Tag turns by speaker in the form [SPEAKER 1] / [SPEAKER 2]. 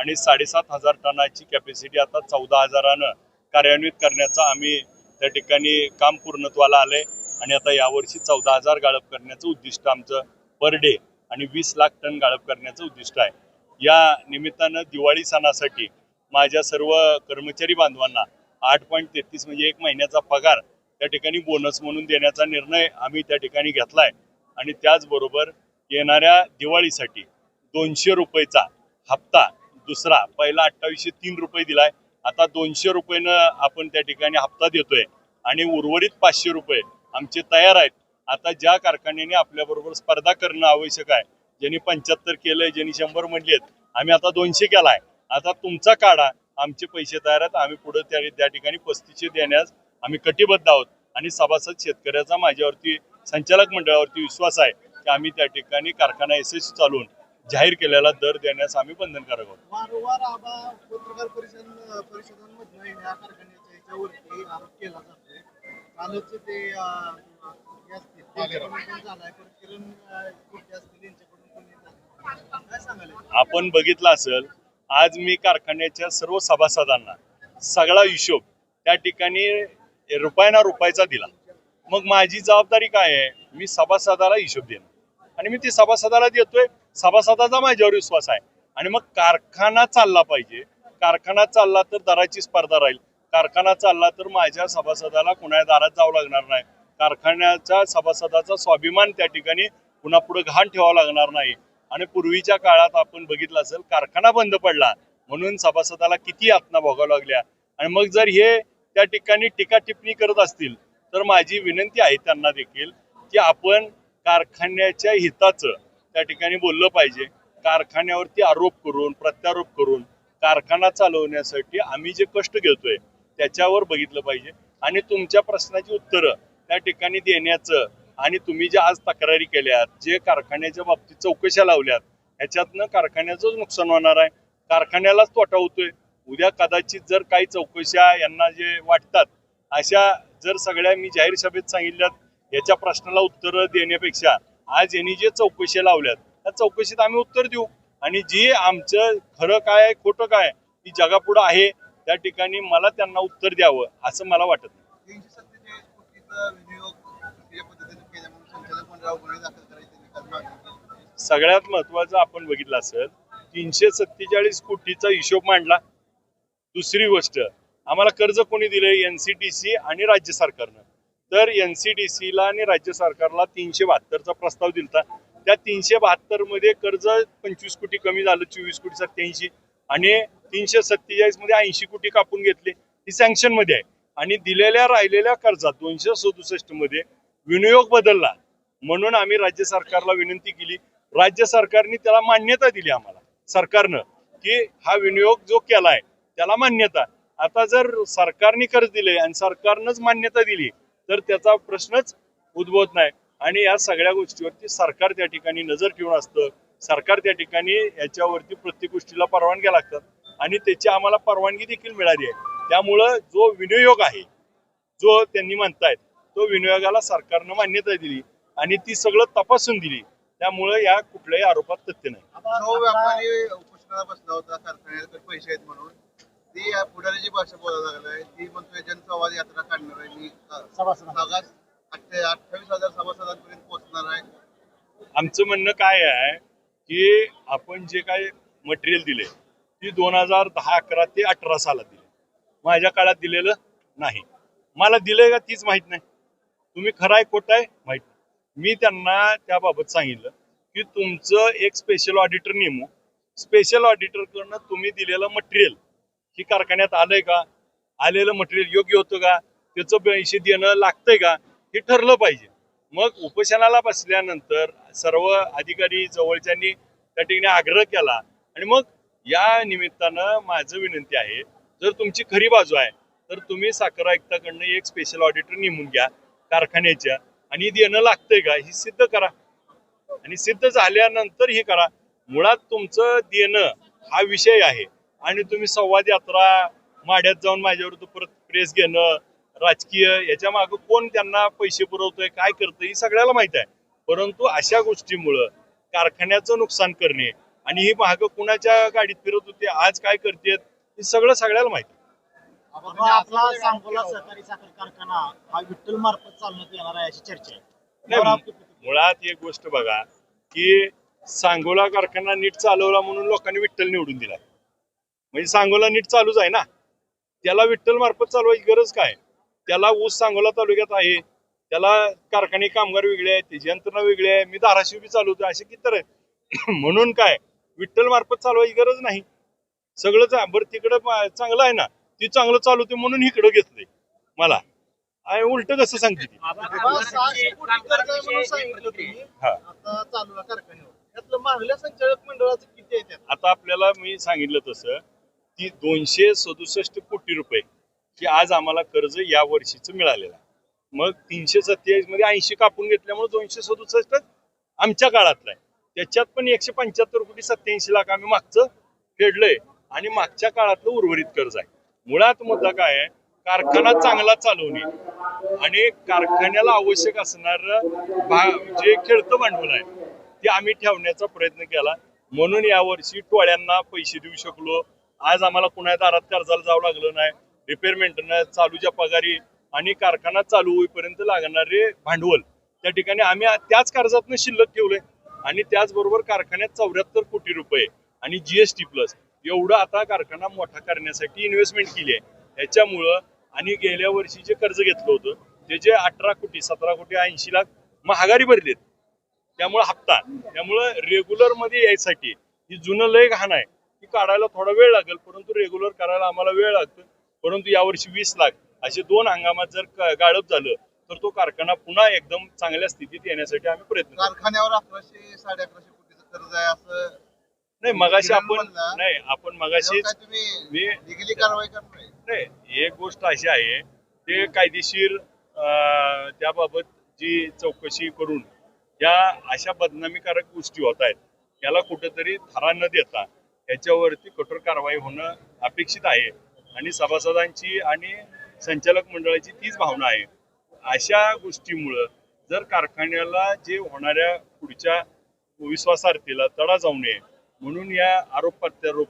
[SPEAKER 1] आणि साडेसात हजार टनाची कॅपॅसिटी आता चौदा हजारानं कार्यान्वित करण्याचा आम्ही त्या ठिकाणी काम पूर्णत्वाला आलंय. आणि आता यावर्षी चौदा हजार गाळप करण्याचं उद्दिष्ट आमचं पर डे आणि वीस लाख टन गाळप करण्याचं उद्दिष्ट आहे. या निमित्तानं दिवाळी सणासाठी माझ्या सर्व कर्मचारी बांधवांना आठ पॉईंट तेहतीस म्हणजे एक महिन्याचा पगार त्या ठिकाणी बोनस म्हणून देण्याचा निर्णय आम्ही त्या ठिकाणी घेतलाय. आणि त्याचबरोबर येणाऱ्या दिवाळीसाठी दोनशे रुपयेचा हप्ता दुसरा पहिला अठ्ठावीसशे तीन रुपये दिलाय. आता दोनशे रुपयेनं आपण त्या ठिकाणी हप्ता देतोय. आणि उर्वरित पाचशे रुपये आमचे तयार आहेत. आता ज्या कारखान्याने आपल्याबरोबर स्पर्धा करणं आवश्यक आहे ज्यांनी पंच्याहत्तर केलंय ज्यांनी शंभर म्हणलेत आम्ही आता दोनशे केलाय. आता तुमचा काढा. आमचे पैसे तयार आहेत. आम्ही पुढे त्या त्या ठिकाणी पस्तीसशे देण्यास आम्ही कटिबद्ध आहोत. आणि सभासद शेतकऱ्याचा माझ्यावरती संचालक मंडळावरती विश्वास आहे की आम्ही त्या ठिकाणी कारखाना यशस्वी चालवून जाहीर केलेला दर देण्यास आम्ही बंधनकारक आहोत? आपण बघितलं असेल आज मी कारखान्याच्या सर्व सभासदांना सगळा हिशोब त्या ठिकाणी रुपयाना रुपयाचा दिला. मग माझी जबाबदारी काय आहे? मी सभासदाला हिशोब देणं आणि मी ती सभासदाला देतोय. सभासदाचा माझ्यावर विश्वास आहे. आणि मग कारखाना चालला पाहिजे. कारखाना चालला तर दराची स्पर्धा राहील. कारखाना चालला तर माझ्या सभासदाला कुणा दारात जावं लागणार नाही. कारखान्याच्या सभासदाचा स्वाभिमान त्या ठिकाणी पुन्हा पुढे घाण ठेवावा लागणार नाही. आणि पूर्वीच्या काळात आपण बघितलं असेल कारखाना बंद पडला. म्हणून सभासदाला किती यातना भोगाव्या लागल्या. आणि मग जर हे त्या ठिकाणी टीका टिप्पणी करत असतील तर माझी विनंती आहे त्यांना देखील की आपण कारखान्याच्या हिताचं त्या ठिकाणी बोललं पाहिजे. कारखान्यावरती आरोप करून प्रत्यारोप करून कारखाना चालवण्यासाठी आम्ही जे कष्ट घेतोय त्याच्यावर बघितलं पाहिजे. आणि तुमच्या प्रश्नाची उत्तरं त्या ठिकाणी देण्याचं आणि तुम्ही ज्या आज तक्रारी केल्यात जे कारखान्याच्या बाबतीत चौकशा लावल्यात ह्याच्यातनं कारखान्याचंच नुकसान होणार आहे. कारखान्यालाच तोटा होतोय. उद्या कदाचित जर काही चौकशा यांना जे वाटतात अशा जर सगळ्या मी जाहीर सभेत सांगितल्यात याच्या प्रश्नाला उत्तरं देण्यापेक्षा आज यांनी जे चौकशी लावल्यात त्या चौकशीत आम्ही उत्तर देऊ. आणि जी आमचं खरं काय आहे, खोटं काय ती जगापुढं आहे त्या ठिकाणी मला त्यांना उत्तर द्यावं असं मला वाटत सगळ्यात महत्वाचं आपण बघितलं असेल तीनशे सत्तेचाळीस कोटीचा हिशोब मांडला. दुसरी गोष्ट आम्हाला कर्ज कोणी दिलंय? एनसीटीसी आणि राज्य सरकारनं. तर एनसीडीसी ला आणि राज्य सरकारला तीनशे बहात्तरचा प्रस्ताव दिलता. त्या तीनशे बहात्तरमध्ये कर्ज पंचवीस कोटी कमी झालं चोवीस कोटी सत्याऐंशी आणि तीनशे सत्तेचाळीसमध्ये ऐंशी कोटी कापून घेतले. ही सँक्शनमध्ये आहे. आणि दिलेल्या राहिलेल्या कर्जात दोनशे सदुसष्टमध्ये विनियोग बदलला. म्हणून आम्ही राज्य सरकारला विनंती केली. राज्य सरकारने त्याला मान्यता दिली आम्हाला. सरकारनं की हा विनियोग जो केला आहे त्याला मान्यता. आता जर सरकारने कर्ज दिले आणि सरकारनंच मान्यता दिली तर त्याचा प्रश्नच उद्भवत नाही. आणि या सगळ्या गोष्टीवरती सरकार त्या ठिकाणी नजर ठेवून असतं. सरकार त्या ठिकाणी याच्यावरती प्रत्येक गोष्टीला परवानग्या लागतात. आणि त्याची आम्हाला परवानगी देखील मिळाली आहे. त्यामुळं जो विनियोग आहे जो त्यांनी म्हणतायत तो विनियोगाला सरकारनं मान्यता दिली आणि ती सगळं तपासून दिली. त्यामुळं या कुठल्याही आरोपात तथ्य नाही.
[SPEAKER 2] ती या पुढाऱ्याची भाषा बोलायला लागलाय ती म्हणतोय जनसंवाद यात्रा काढणार आहे मी भागात अठ्ठावीस हजार सभासदांपर्यंत पोहोचणार आहे.
[SPEAKER 1] आमचं म्हणणं काय आहे की आपण जे काय मटेरियल दिले ती दोन हजार दहा अकरा ते अठरा सालात दिले. माझ्या काळात दिलेलं नाही. मला दिलंय का तीच माहीत नाही. तुम्ही खरं आहे खोटं आहे माहीत नाही. मी त्यांना त्याबाबत सांगितलं की तुमचं एक स्पेशल ऑडिटर नेमू. स्पेशल ऑडिटरकडनं तुम्ही दिलेलं मटेरियल ही कारखान्यात आलंय का? आलेलं मटेरियल योग्य होतं का? त्याचं पैसे देणं लागतंय का? हे ठरलं पाहिजे. मग उपोषणाला बसल्यानंतर सर्व अधिकारी जवळच्यांनी त्या ठिकाणी आग्रह केला. आणि मग या निमित्तानं माझं विनंती आहे जर तुमची खरी बाजू आहे तर तुम्ही साखर आयुक्ताकडनं एक स्पेशल ऑडिटर नेमून घ्या कारखान्याच्या. आणि देणं लागतंय का? ही सिद्ध करा. आणि सिद्ध झाल्यानंतर हे करा. मुळात तुमचं देणं हा विषय आहे. आणि तुम्ही संवाद यात्रा माड्यात जाऊन माझ्यावर परत प्रेस घेणं राजकीय याच्या मागे कोण त्यांना पैसे पुरवतोय काय करतोय ही सगळ्याला माहीत आहे. परंतु अशा गोष्टीमुळं कारखान्याचं नुकसान करणे आणि ही महाग कुणाच्या गाडीत फिरत होते आज काय करतेत हे सगळं सगळ्याला माहिती
[SPEAKER 2] आपला सांगोला सहकारी साखर कारखाना हा विठ्ठल मार्फत चालवण्यात येणार आहे अशी चर्चा आहे.
[SPEAKER 1] मुळात एक गोष्ट बघा की सांगोला कारखाना नीट चालवला म्हणून लोकांनी विठ्ठल निवडून दिला म्हणजे सांगोला नीट चालूच आहे ना. त्याला विठ्ठल मार्फत चालवायची गरज काय? त्याला ऊस सांगोला तालुक्यात आहे. त्याला कारखाने कामगार वेगळे आहेत त्याची यंत्रणा वेगळी आहे. मी धाराशिव बी चालवतो असे किती म्हणून काय? विठ्ठल मार्फत चालवायची गरज नाही. सगळं बरं तिकडं चांगलं आहे ना. ती चांगलं चालवते म्हणून इकडं घेतलंय. मला. आणि उलट कसं सांगते
[SPEAKER 2] आता
[SPEAKER 1] आपल्याला मी सांगितलं तसं. ती दोनशे सदुसष्ट कोटी रुपये की आज आम्हाला कर्ज या वर्षीचं मिळालेलं आहे. मग तीनशे सत्तेचाळीसमध्ये ऐंशी कापून घेतल्यामुळे दोनशे सदुसष्ट आमच्या काळातलं आहे. त्याच्यात पण एकशे पंच्याहत्तर कोटी सत्याऐंशी लाख आम्ही मागचं फेडलंय आणि मागच्या काळातलं उर्वरित कर्ज आहे. मुळात मुद्दा काय आहे? कारखाना चांगला चालवणे आणि कारखान्याला आवश्यक असणार जे खेळतं भांडवल आहे ते आम्ही ठेवण्याचा प्रयत्न केला. म्हणून यावर्षी टोळ्यांना पैसे देऊ शकलो आज आम्हाला कुणा दारात कर्जाला जावं लागलं नाही. रिपेअर मेंटेनन्स चालूच्या पगारी आणि कारखाना चालू होईपर्यंत लागणारे भांडवल. त्या ठिकाणी आम्ही त्याच कर्जातनं शिल्लक ठेवलंय. आणि त्याचबरोबर कारखान्यात चौऱ्याहत्तर कोटी रुपये आणि जीएसटी प्लस एवढं आता कारखाना मोठा करण्यासाठी इन्व्हेस्टमेंट केली आहे. याच्यामुळं आणि गेल्या वर्षी जे कर्ज घेतलं होतं जे अठरा कोटी सतरा कोटी ऐंशी लाख महागारी भरलेत. त्यामुळे हप्ता. त्यामुळं रेग्युलरमध्ये यायसाठी ही जुनं लय घाण आहे. ती काढायला थोडा वेळ लागेल परंतु रेग्युलर करायला आम्हाला वेळ लागतो परंतु यावर्षी वीस लाख असे दोन हंगामात जर गाळप झालं तर तो कारखाना पुन्हा एकदम चांगल्या स्थितीत येण्यासाठी आम्ही प्रयत्न करू.
[SPEAKER 2] कारखान्यावर अकराशे साडे अकराशे कोटीचं कर्ज आहे असं
[SPEAKER 1] नाही मगाशी आपण. नाही आपण मगाशी मी
[SPEAKER 2] कारवाई
[SPEAKER 1] नाही एक गोष्ट अशी आहे ते कायदेशीर त्याबाबत जी चौकशी करून या अशा बदनामीकारक गोष्टी होत आहेत याला कुठेतरी थरा न देता याच्यावरती कठोर कारवाई होणं अपेक्षित आहे. आणि सभासदांची आणि संचालक मंडळाची तीच भावना आहे. अशा गोष्टीमुळं जर कारखान्याला जे होणाऱ्या पुढच्या विश्वासार्थीला तडा जाऊ नये म्हणून या आरोप प्रत्यारोप